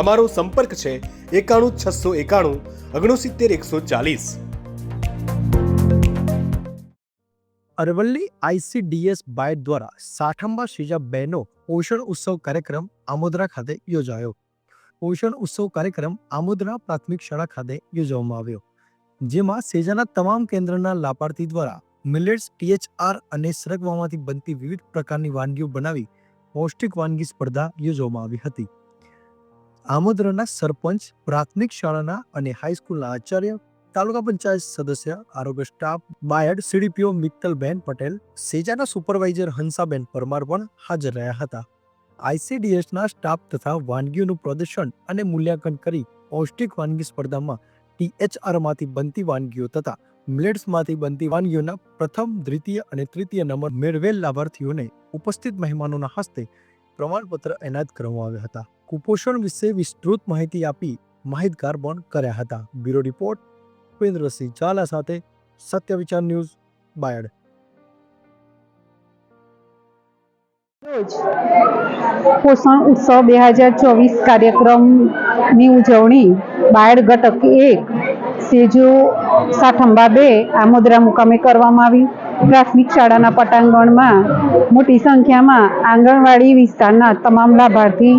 અમારો સંપર્ક છે એકાણું છસો એકાણું ઓગણસિત્તેર એકસો ચાલીસ. અરવલ્લી આઈસીડીએસ બાયટ દ્વારા સાઠંબા શ્રીજા બહેનો પોષણ ઉત્સવ કાર્યક્રમ આમોદરા ખાતે યોજાયો. પોષણ ઉત્સવ કાર્યક્રમ આમોદરા પ્રાથમિક શાળા ખાતે યોજવામાં આવ્યો. જેમાં સેજાના તમામ કેન્દ્રના લાભાર્થી દ્વારા મિલેટ્સ, ટીએચઆર અને સરગવામાંથી બનતી વિવિધ પ્રકારની વાનગીઓ બનાવી, પૌષ્ટિક વાનગી સ્પર્ધા યોજવામાં આવી હતી. આમોદરાના સરપંચ, પ્રાથમિક શાળાના અને હાઈસ્કૂલના આચાર્ય, તાલુકા પંચાયત સદસ્ય, આરોગ્ય સ્ટાફ બાયડ સીડીપીઓ મિત્તલબેન પટેલ, સેજાના સુપરવાઇઝર હંસાબેન પરમાર પણ હાજર રહ્યા હતા. આઈસીડીએસના સ્ટાફ તથા વાનગીઓનું પ્રદર્શન અને મૂલ્યાંકન કરી પૌષ્ટિક વાનગી સ્પર્ધામાં ટીએચઆરમાંથી બનતી વાનગીઓ તથા મિલેટ્સમાંથી બનતી વાનગીઓના પ્રથમ, દ્વિતીય અને તૃતીય નંબર મેળવેલ લાભાર્થીઓને ઉપસ્થિત મહેમાનોના હસ્તે પ્રમાણપત્ર એનાયત કરવામાં આવ્યા હતા. કુપોષણ વિશે વિસ્તૃત માહિતી આપી માહિતગાર પણ કર્યા હતા. બ્યુરો રિપોર્ટ ઉપેન્દ્રસિંહ ઝાલા સાથે સત્ય ન્યૂઝ બાયડ. પોષણ ઉત્સવ બે હજાર ચોવીસ કાર્યક્રમની ઉજવણી બાયડ ઘટક એક સેજો સાઠંબા બે આમોદરા મુકામે કરવામાં આવી. પ્રાથમિક શાળાના પટાંગણમાં મોટી સંખ્યામાં આંગણવાડી વિસ્તારના તમામ લાભાર્થી,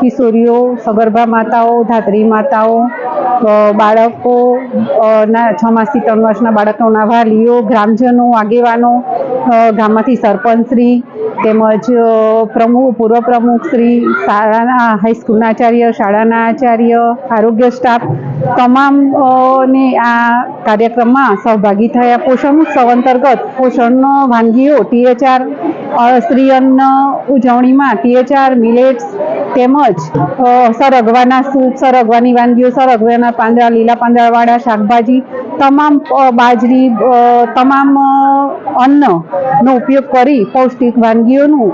કિશોરીઓ, સગર્ભા માતાઓ, ધાત્રી માતાઓ બાળકોના છ માસથી ત્રણ વર્ષના બાળકોના વાલીઓ, ગ્રામજનો, આગેવાનો ગામમાંથી સરપંચશ્રી તેમજ પ્રમુખ, પૂર્વ પ્રમુખશ્રી શાળાના હાઈસ્કૂલના આચાર્ય, શાળાના આચાર્ય, આરોગ્ય સ્ટાફ તમામ ને આ કાર્યક્રમમાં સહભાગી થયા. પોષણ ઉત્સવ અંતર્ગત પોષણનો વાનગીઓ, ટીએચઆર શ્રી અન્ન ઉજવણીમાં ટીએચઆર મિલેટ્સ તેમજ સરગવાના સૂપ, સરગવાની વાનગીઓ, સરગવાના પાંદડા, લીલા પાંદડાવાળા શાકભાજી તમામ બાજરી તમામ અન્નનો ઉપયોગ કરી પૌષ્ટિક વાનગીઓનું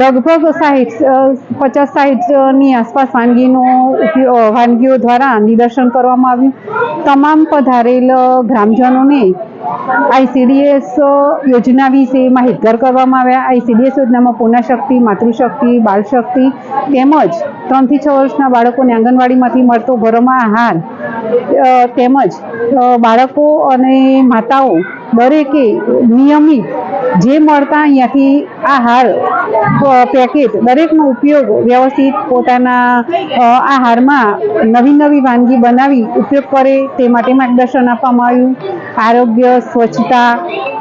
લગભગ સાહીઠ પચાસ સાહીઠની આસપાસ વાનગીનો ઉપયોગ વાનગીઓ દ્વારા નિદર્શન કરવામાં આવ્યું. તમામ પધારેલ ગ્રામજનોને આઈસીડીએસ યોજના વિશે માહિતગાર કરવામાં આવ્યા. આઈસીડીએસ યોજનામાં પુનઃશક્તિ માતૃશક્તિ, બાળશક્તિ તેમજ ત્રણથી છ વર્ષના બાળકોને આંગણવાડીમાંથી મળતો ભરમા આહાર તેમજ બાળકો અને માતાઓ દરેકે નિયમિત જે મળતા અહીંયાથી આહાર હાર પેકેટ દરેકનો ઉપયોગ વ્યવસ્થિત પોતાના આહારમાં નવી નવી વાનગી બનાવી ઉપયોગ કરે તે માટે માર્ગદર્શન આપવામાં આવ્યું. આરોગ્ય, સ્વચ્છતા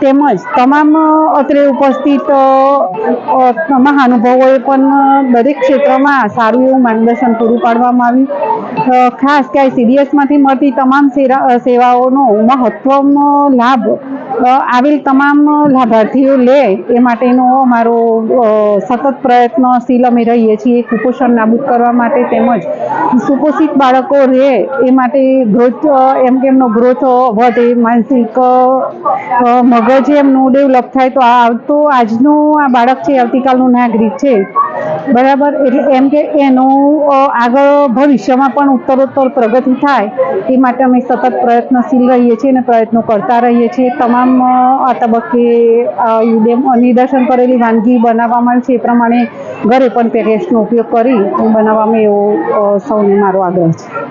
તેમજ તમામ અત્રે ઉપસ્થિત મહાનુભાવોએ પણ દરેક ક્ષેત્રમાં સારું એવું માર્ગદર્શન પૂરું પાડવામાં આવ્યું. ખાસ કે સીડીએસમાંથી મળતી તમામ સેવાઓનો મહત્વનો લાભ આવેલ તમામ લાભાર્થીઓ લે એ માટેનો અમારો સતત પ્રયત્નશીલ અમે રહીએ છીએ કુપોષણ નાબૂદ કરવા માટે તેમજ સુપોષિત બાળકો રહે એ માટે ગ્રોથ એમ કે એમનો ગ્રોથ વધે માનસિક અ, મગજ એમનું ડેવલપ થાય તો આ તો આજનું આ બાળક છે, આવતીકાલનું નાગરિક છે. બરાબર? એટલે એમ કે એનું આગળ ભવિષ્યમાં પણ ઉત્તરોત્તર પ્રગતિ થાય. એ માટે અમે સતત પ્રયત્નશીલ રહીએ છીએ અને પ્રયત્નો કરતા રહીએ છીએ. તમામ આ તબક્કે યુડેમ- નિદર્શન કરેલી વાનગી બનાવવામાં છે એ પ્રમાણે ઘરે પણ પેકેટ્સનો ઉપયોગ કરી બનાવવામાં એવો સૌને મારો આગ્રહ છે.